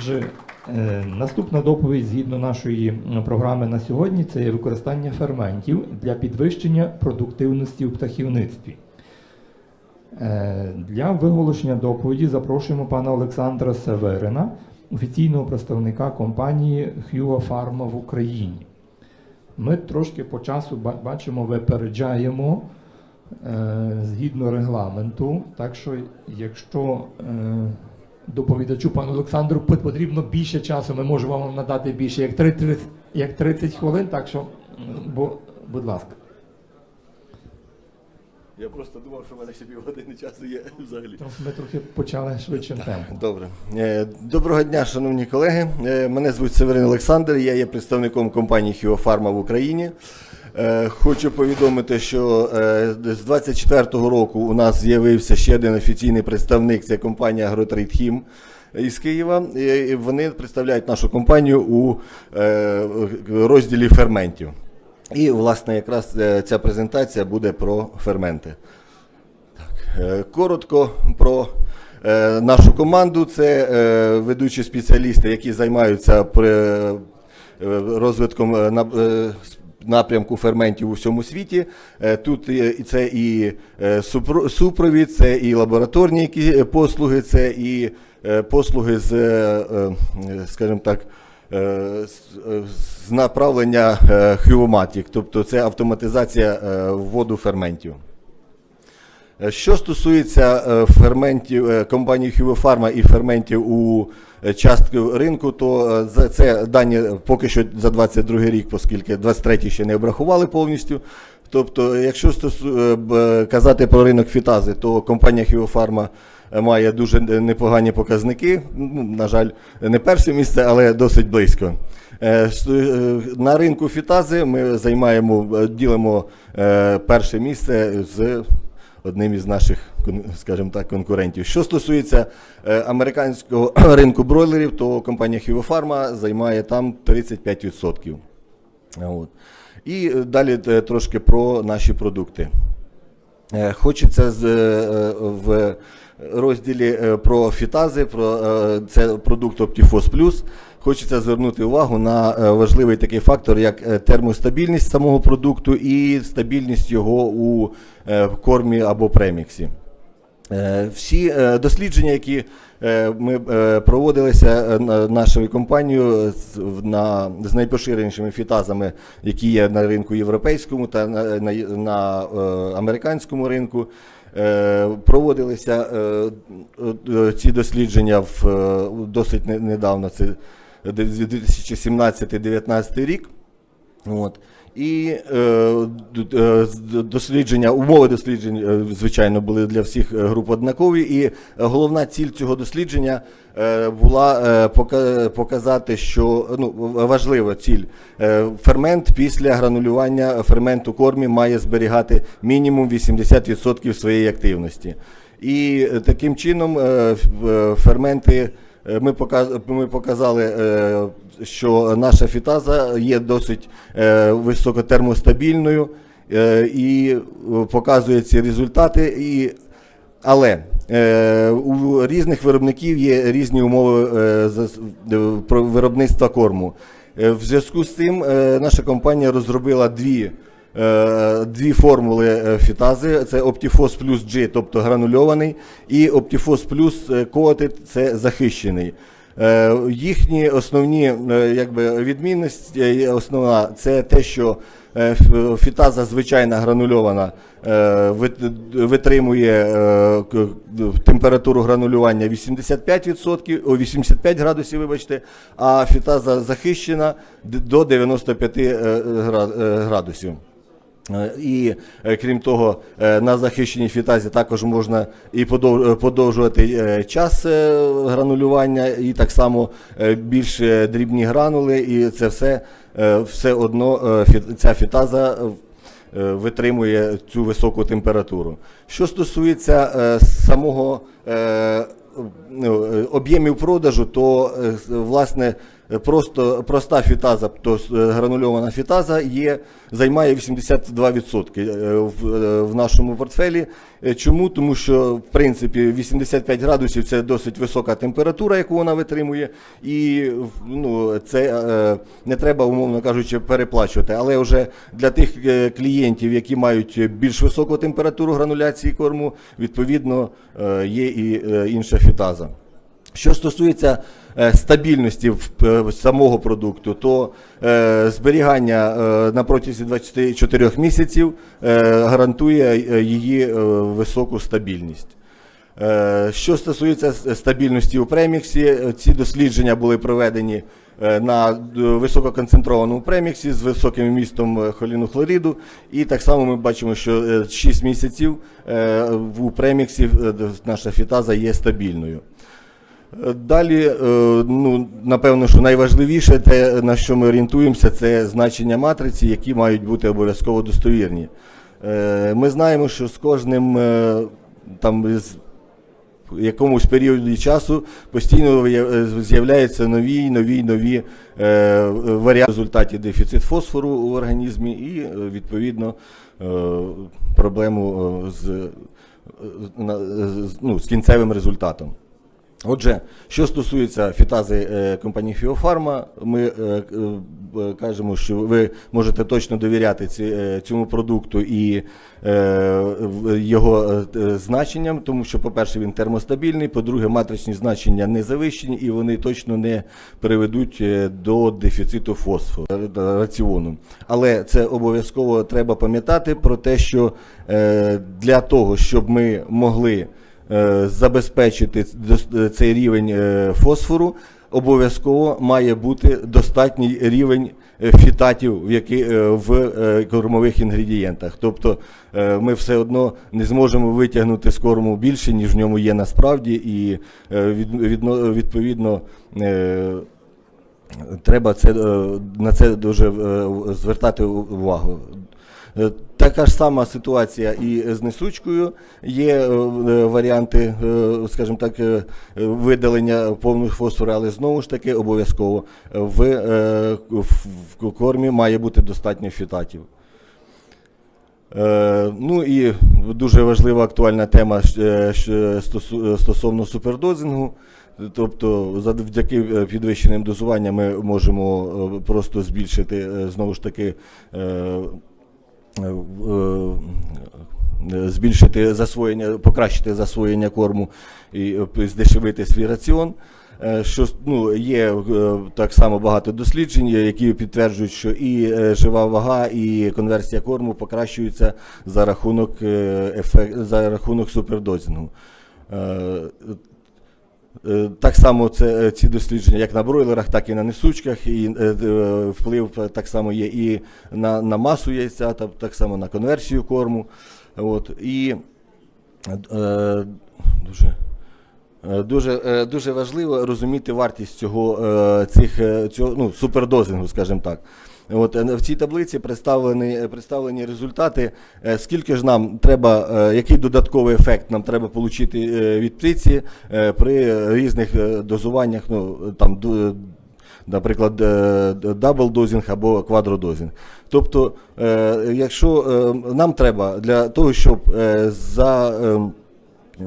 Отже, е, наступна доповідь згідно нашої програми на сьогодні це є використання ферментів для підвищення продуктивності у птахівництві. Е, Для виголошення доповіді запрошуємо пана Олександра Северина, офіційного представника компанії Hua Pharma в Україні. Ми трошки по часу бачимо, випереджаємо е, згідно регламенту. Так що, якщо доповідачу пану Олександру потрібно більше часу, ми можемо вам надати більше, як 30, як 30 хвилин, так що, бо, будь ласка. Я просто думав, що в мене ще півгодини часу є взагалі. Ми трохи почали швидшим темпом. Добре. Е, Доброго дня, шановні колеги. Е, Мене звуть Северин Олександр, я є представником компанії Хіофарма в Україні. Е, Хочу повідомити, що з 24-го року у нас з'явився ще один офіційний представник, це компанія Агротрейд Хім із Києва. І Вони представляють нашу компанію у розділі ферментів. І, власне, якраз е, ця презентація буде про ферменти. Е, Коротко про е, нашу команду. Це ведучі спеціалісти, які займаються розвитком напрямку ферментів у всьому світі. Тут це і супровід, це і лабораторні послуги, це і послуги з, скажімо так, з- е, направлення е, тобто це автоматизація е, вводу ферментів. Е, Що стосується е, ферментів е, компанії Huvofarma і ферментів у е, частку ринку, то е, це дані поки що за 22 рік, оскільки 23 ще не обрахували повністю. Тобто, якщо стосу, е, казати про ринок фітази, то компанія е, має дуже непогані показники. Ну, на жаль, не перше місце, але досить близько. Е, е, На ринку фітази ми займаємо, е, ділимо перше місце з одним із наших, скажімо так, конкурентів. Що стосується американського ринку бройлерів, то компанія Hivopharma займає там 35%. От. І далі трошки про наші продукти. Е, Хочеться е, в розділі е, про фітази, про це продукт Оптіфос Плюс. Хочеться звернути увагу на важливий такий фактор, як термостабільність самого продукту і стабільність його у кормі або преміксі. Всі дослідження, які ми е, проводилися е, на- нашою компанією на, з найпоширенішими фітазами, які є на ринку європейському та на, на, на е, американському ринку, е, проводилися е, е, ці дослідження в е, досить недавно, це 2017-2019 рік. От. І е, е, дослідження, умови досліджень, е, звичайно, були для всіх е, груп однакові. І головна ціль цього дослідження була показати, що ну, важлива ціль. Фермент після гранулювання ферменту кормі має зберігати мінімум 80% своєї активності. І таким чином ферменти. Ми показ- ми показали, що наша фітаза є досить е, високотермостабільною е, і е, показує ці результати. І, але у різних виробників є різні умови виробництва корму. В зв'язку з цим наша компанія розробила дві. Дві формули фітази це Optifos Plus G, тобто гранульований, і Plus е, Coated – це захищений. Е, Їхні основні е, якби, відмінності, е, основна це те, що фітаза звичайна гранульована витримує температуру гранулювання 85%, о, 85 градусів, вибачте, а фітаза захищена до 95 е, гра- е, градусів. Е, І е, крім того, е, на захищеній фітазі також можна і подовжувати час гранулювання, і так само більш дрібні гранули, і це все, все одно ця фітаза витримує цю високу температуру. Що стосується самого ну, об'ємів продажу, то власне просто проста фітаза, то е, гранульована фітаза є, займає 82% е, в, е, в нашому портфелі. Чому? Тому що в принципі 85 градусів це досить висока температура, яку вона витримує, і ну, це не треба, умовно кажучи, переплачувати. Але вже для тих клієнтів, які мають більш високу температуру грануляції корму, відповідно є і інша фітаза. Що стосується стабільності е, самого продукту, то е, зберігання е, на протязі 24 місяців е, гарантує е, її е, високу стабільність. Е, Що стосується стабільності у преміксі, е, ці дослідження були проведені е, на висококонцентрованому преміксі з високим вмістом е, холіну хлориду. І так само ми бачимо, що 6 місяців е, у преміксі е, наша фітаза є стабільною. Далі, е, ну, напевно, що найважливіше, те, на що ми орієнтуємося, це значення матриці, які мають бути обов'язково достовірні. Е, Ми знаємо, що з кожним е, там, з якомусь періоді часу постійно з'являються нові, нові, нові варіанти в результаті дефіцит фосфору в організмі і, відповідно, проблему з- ну, з кінцевим результатом. Отже, що стосується фітази е, компанії Фіофарма, ми е, е, кажемо, що ви можете точно довіряти цьому продукту і його значенням, тому що, по-перше, він термостабільний, по-друге, матричні значення не завищені і вони точно не приведуть до дефіциту фосфору раціону. Але це обов'язково треба пам'ятати про те, що для того, щоб ми могли забезпечити цей рівень е, фосфору, обов'язково має бути достатній рівень е, фітатів в, е, е, кормових інгредієнтах. Тобто е, ми все одно не зможемо витягнути з корму більше, ніж в ньому є насправді, і е, від, відно- відповідно. е, Треба е, на це дуже е, звертати увагу. Така ж сама ситуація і з несучкою. Є е, е, варіанти, е, скажімо так, видалення повного фосфору, але знову ж таки обов'язково в, в кормі має бути достатньо фітатів. Ну і дуже важлива актуальна тема стосовно супердозингу. Тобто, завдяки підвищеним дозуванням ми можемо просто збільшити знову ж таки. Е, е, Збільшити засвоєння, покращити засвоєння корму і е, здешевити свій раціон. Що ну, є так само багато досліджень, які підтверджують, що і жива вага, і конверсія корму покращуються за рахунок, за рахунок супердозінгу. Е, Так само це е, ці дослідження, як на бройлерах, так і на несучках, і е, вплив так само є і на, на масу яйця, та так само на конверсію корму. От, і е, дуже. Дуже, дуже важливо розуміти вартість цього, цього ну, супердозингу, скажімо так. От, е, в цій таблиці представлені, е, представлені результати, е, скільки ж нам треба, який додатковий ефект нам треба отримати від птиці при різних дозуваннях, ну, там, наприклад, даблдозінг або квадродозінг. Тобто, якщо нам треба для того, щоб за.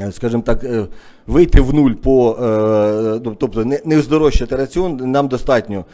Е, скажімо так, е, вийти в нуль по, е, ну, тобто не, здорожчати раціон, нам достатньо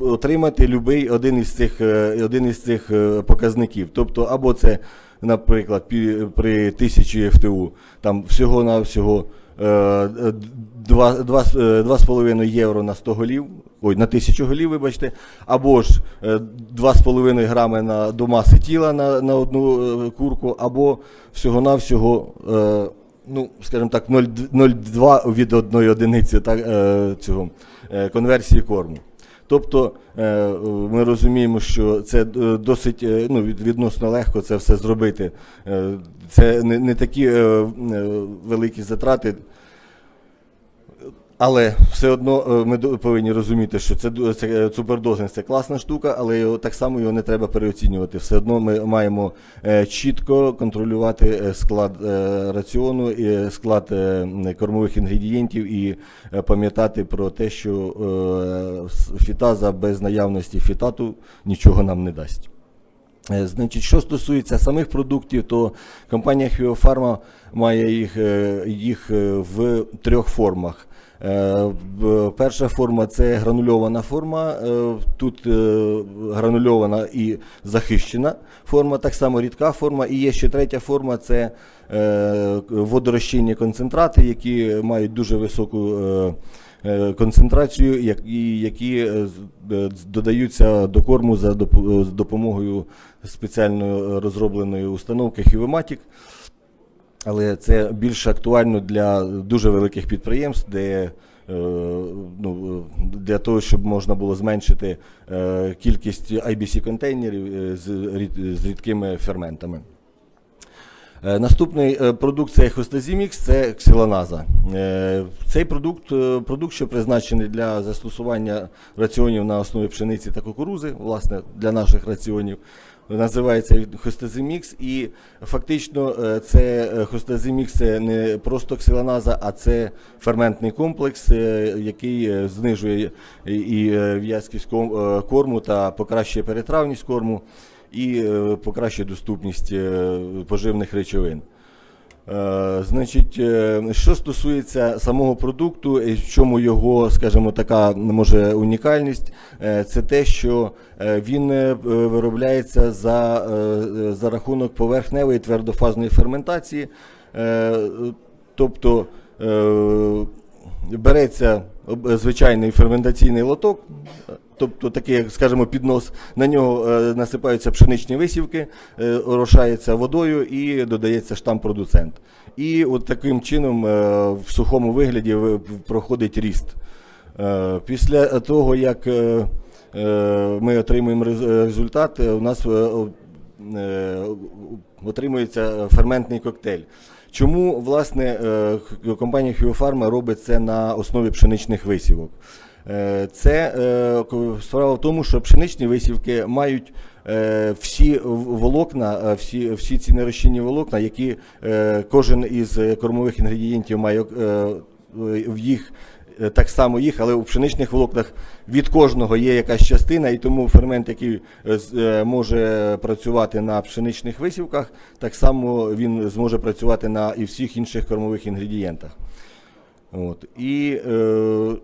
отримати будь-який один із цих, один із цих показників. Тобто, або це, наприклад, при 1000 ФТУ, там всього-навсього е, 2,5 євро на 100 голів, ой, на 1000 голів, вибачте, або ж е, 2,5 грами на, до маси тіла на, на одну курку, або всього-навсього, ну, скажімо так, 0,2 0,2 від одної одиниці так, е, цього, е, конверсії корму. Тобто е, ми розуміємо, що це досить ну, відносно легко це все зробити. Це не, такі великі затрати. Але все одно е, ми повинні розуміти, що це, це е, супердозинг це класна штука, але його, так само його не треба переоцінювати. Все одно ми маємо е, чітко контролювати е, склад е, раціону, і е, склад е, кормових інгредієнтів і е, пам'ятати про те, що е, фітаза без наявності фітату нічого нам не дасть. Е, Значить, що стосується самих продуктів, то компанія Хіофарма має їх, е, їх е, в трьох формах. Е, Перша форма це гранульована форма. е, Тут е, гранульована і захищена форма, так само рідка форма. І є ще третя форма це водорозчинні концентрати, які мають дуже високу концентрацію, які з- додаються до корму за допомогою спеціально розробленої установки Хівематік. Але це більш актуально для дуже великих підприємств, де е, ну, для того, щоб можна було зменшити е, кількість IBC контейнерів е, з, рідкими ферментами. Наступний продукт це Хостазімікс, це ксиланаза. Е, Цей продукт, продукт, що призначений для застосування раціонів на основі пшениці та кукурузи, власне, для наших раціонів, називається хостезимікс, І фактично е, це хостезимікс це не просто ксиланаза, а це ферментний комплекс, е, який е, знижує і- е, в'язкість е, корму та покращує перетравність корму і е, покращує доступність е, поживних речовин. Е, Значить, е, що стосується самого продукту, і в чому його, скажімо, така може унікальність, е, це те, що він виробляється за, за рахунок поверхневої твердофазної ферментації. Тобто береться звичайний ферментаційний лоток, тобто такий, як скажімо, піднос, на нього е, насипаються пшеничні висівки, е, орошається водою і додається штамп-продуцент. І от таким чином е, в сухому вигляді проходить ріст. Е, Після того, як е, е, ми отримуємо результат, е, у нас е, е, отримується ферментний коктейль. Чому власне е, компанія Хіофарма робить це на основі пшеничних висівок? Е, Це е, справа в тому, що пшеничні висівки мають всі волокна, всі, всі ці нерозчинні волокна, які кожен із кормових інгредієнтів має в їх так само їх, але у пшеничних волокнах від кожного є якась частина, і тому фермент, який е, е, може працювати на пшеничних висівках, так само він зможе працювати на і всіх інших кормових інгредієнтах. От. І е,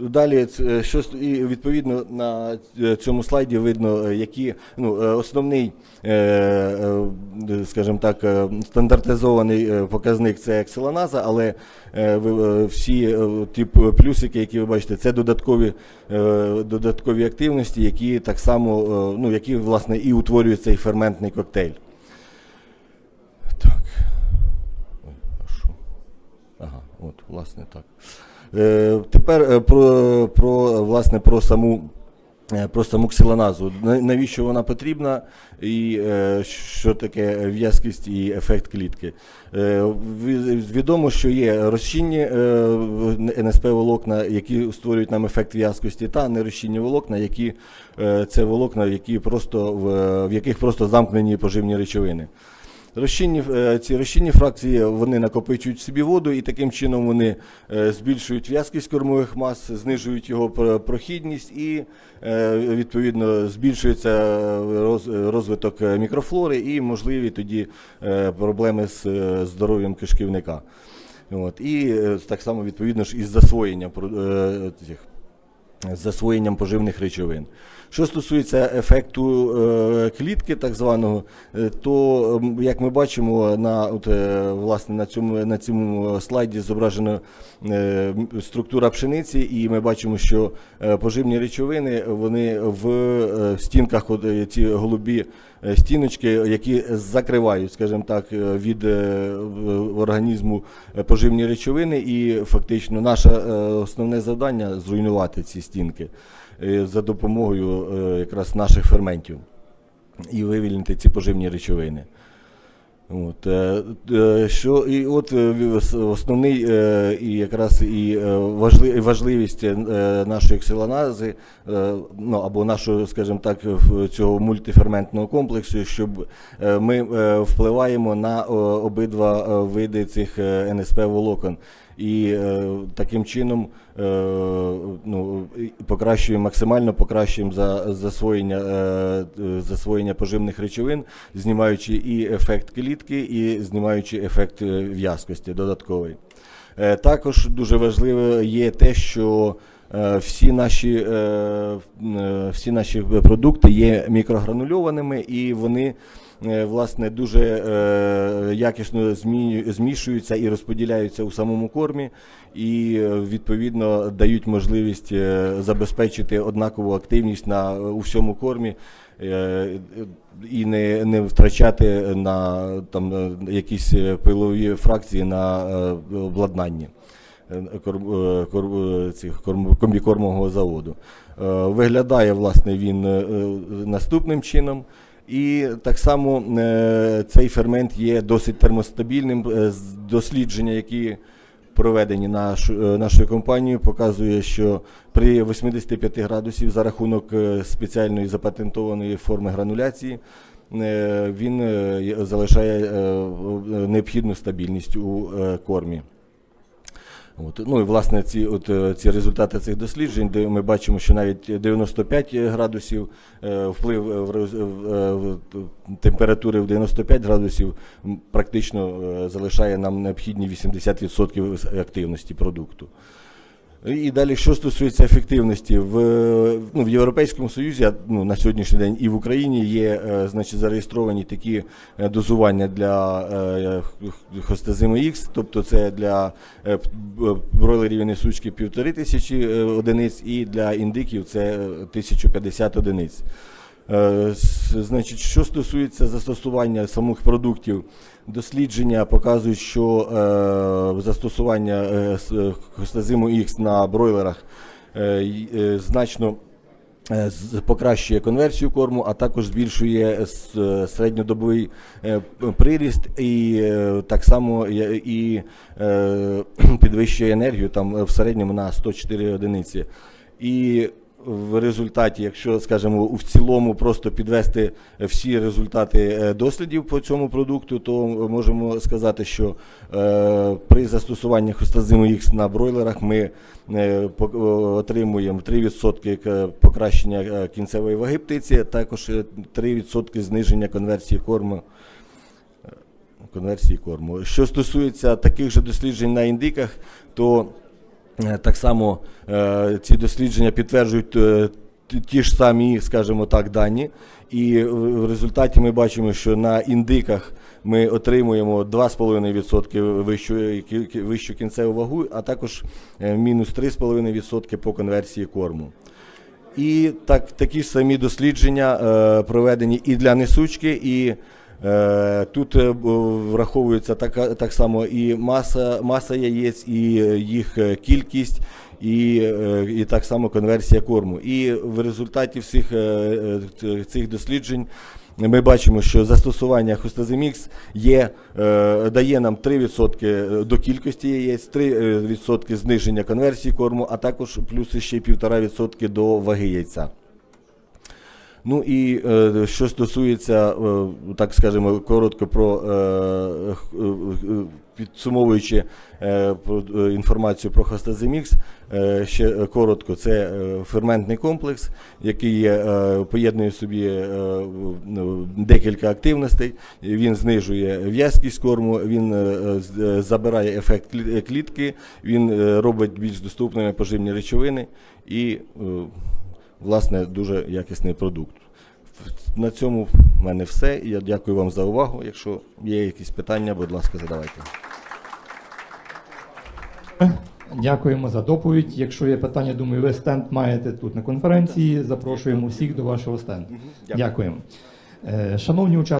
далі, ц- що і відповідно на цьому слайді видно, е, які ну, е, основний, е, е, скажімо так, е, стандартизований е, показник це екселаназа, але е, ви- е, всі е, ті плюсики, які ви бачите, це додаткові, е, додаткові активності, які так само, е, ну, які власне і утворюють цей ферментний коктейль. Так. От, власне, так. Е, тепер е, про, про, власне, про саму. е, Про саму. Навіщо вона потрібна і е, що таке в'язкість і ефект клітки? Е, Відомо, що є розчинні НСП волокна, які створюють нам ефект в'язкості, та нерозчинні волокна, які це волокна, які просто в яких просто замкнені поживні речовини. Розчинні, е, ці розчинні фракції вони накопичують собі воду і таким чином вони е, збільшують в'язкість кормових мас, знижують його про- прохідність і е, відповідно збільшується розвиток мікрофлори і можливі тоді проблеми з здоров'ям кишківника. От. І так само відповідно ж із засвоєнням цих з засвоєнням поживних речовин. Що стосується ефекту е, клітки, так званого, е, то як ми бачимо, на от, е, власне на цьому на цьому слайді зображена структура пшениці, і ми бачимо, що поживні речовини вони в стінках, от, ці голубі стіночки, які закривають, скажімо так, е, від е, організму е, поживні речовини, і фактично наше е, основне завдання зруйнувати ці стінки е, за допомогою е, якраз наших ферментів і вивільнити ці поживні речовини. От, е, е, що, і от е, основний і якраз і важливість нашої ксилонази, ну або нашого, скажімо так, цього мультиферментного комплексу, щоб ми впливаємо на обидва види цих НСП волокон. І е, таким чином е, ну, покращуємо максимально покращуємо за, засвоєння, е, засвоєння поживних речовин, знімаючи і ефект клітки, і знімаючи ефект в'язкості додатковий. Також дуже важливо є те, що всі наші, всі наші продукти є мікрогранульованими і вони власне дуже е, якісно змішуються і розподіляються у самому кормі, і е, відповідно дають можливість е, забезпечити однакову активність на е, у всьому кормі. е, І не, не втрачати на там е, якісь е, пилові фракції на е, обладнанні е, е, е, цих корм, комбікормового заводу. Е, Виглядає власне він е, е, наступним чином. І так само е, цей фермент є досить термостабільним. Е, Дослідження, які проведені е, нашою компанією, показує, що при 85 градусів за рахунок спеціальної запатентованої форми грануляції він залишає необхідну стабільність у кормі. От, ну і власне ці, от, е, ці результати цих досліджень, де ми бачимо, що навіть 95 градусів е, вплив е, в, температури в 95 градусів практично залишає нам необхідні 80% активності продукту. І далі, що стосується ефективності, в, ну, в Європейському Союзі ну, на сьогоднішній день і в Україні є е, значить, зареєстровані такі е, дозування для е, хостезими X, тобто це для е, п- бройлерів і несучки півтори тисячі е, одиниць, і для індиків це е, 1050 одиниць. Е, Значить, що стосується застосування самих продуктів, дослідження показують, що е, застосування е, хостазиму X на бройлерах значно покращує конверсію корму, а також збільшує середньодобовий приріст і так само і підвищує енергію там в середньому на 104 одиниці. І в результаті, якщо скажімо, в цілому просто підвести всі результати е, дослідів по цьому продукту, то можемо сказати, що е, при застосуванні хостазиму X на бройлерах ми е, отримуємо 3% покращення кінцевої ваги птиці, також е, 3% зниження конверсії корму конверсії корму. Що стосується таких же досліджень на індиках, то так само е, ці дослідження підтверджують е, ті- ж самі, скажімо так, дані. І в результаті ми бачимо, що на індиках ми отримуємо 2,5% вищу, вищу кінцеву вагу, а також е, мінус 3,5% по конверсії корму. І так, такі ж самі дослідження е, проведені і для несучки, і е, тут е, враховується така, так само і маса, маса яєць, і е, їх е, кількість, і, е, і так само конверсія корму. І в результаті всіх е, е, цих досліджень ми бачимо, що застосування хостазимікс є, е, дає нам 3% до кількості яєць, 3% зниження конверсії корму, а також плюс ще й 1,5% до ваги яйця. Ну і е, що стосується, е, так скажемо, коротко про е, х- е, підсумовуючи е, про, е, інформацію про хостазимікс, е, ще е, коротко, це е, ферментний комплекс, який е, поєднує в собі е, ну, декілька активностей. Він знижує в'язкість корму, він е, е, забирає ефект клі- клітки, він е, робить більш доступними поживні речовини і е, власне дуже якісний продукт. На цьому в мене все. Я дякую вам за увагу. Якщо є якісь питання, будь ласка, задавайте. Дякуємо за доповідь. Якщо є питання, думаю, ви стенд маєте тут на конференції. Запрошуємо всіх до вашого стенду. Дякуємо. Е, Шановні учасники.